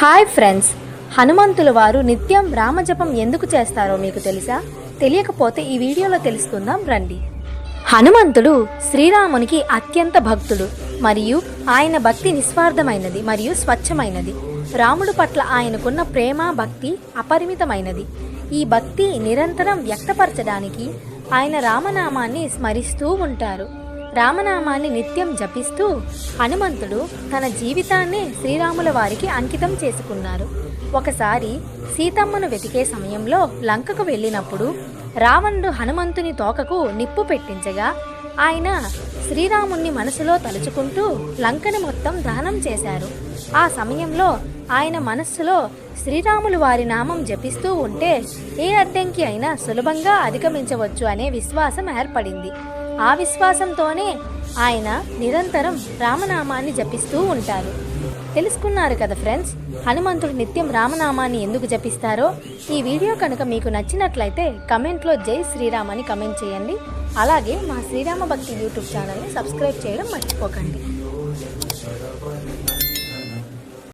Hi friends. హనుమంతుల వారు నిత్యం రామజపం ఎందుకు చేస్తారో మీకు తెలుసా? తెలియకపోతే ఈ వీడియోలో తెలుసుకుందాం రండి. హనుమంతుడు శ్రీరామునికి అత్యంత భక్తుడు మరియు ఆయన భక్తి నిస్వార్థమైనది మరియు స్వచ్ఛమైనది. రాముడు పట్ల ఆయనకున్న ప్రేమ భక్తి అపరిమితమైనది. ఈ భక్తి నిరంతరం వ్యక్తపరచడానికి ఆయన రామనామాన్ని స్మరిస్తూ ఉంటారు. రామనామాన్ని నిత్యం జపిస్తూ హనుమంతుడు తన జీవితాన్నే శ్రీరాముల వారికి అంకితం చేసుకున్నారు. ఒకసారి సీతమ్మను వెతికే సమయంలో లంకకు వెళ్ళినప్పుడు రావణుడు హనుమంతుని తోకకు నిప్పు పెట్టించగా ఆయన శ్రీరాముణ్ణి మనసులో తలుచుకుంటూ లంకని మొత్తం దహనం చేశారు. ఆ సమయంలో ఆయన మనస్సులో శ్రీరాములు వారి నామం జపిస్తూ ఉంటే ఏ అడ్డంకి అయినా సులభంగా అధిగమించవచ్చు అనే విశ్వాసం ఏర్పడింది. ఆ విశ్వాసంతోనే ఆయన నిరంతరం రామనామాన్ని జపిస్తూ ఉంటారు. తెలుసుకున్నారు కదా ఫ్రెండ్స్? హనుమంతుడు నిత్యం రామనామాన్ని ఎందుకు జపిస్తారో? ఈ వీడియో కనుక మీకు నచ్చినట్లయితే కమెంట్లో జై శ్రీరామ్ అని కమెంట్ చేయండి. అలాగే మా శ్రీరామ భక్తి యూట్యూబ్ ఛానల్ని సబ్స్క్రైబ్ చేయడం మర్చిపోకండి.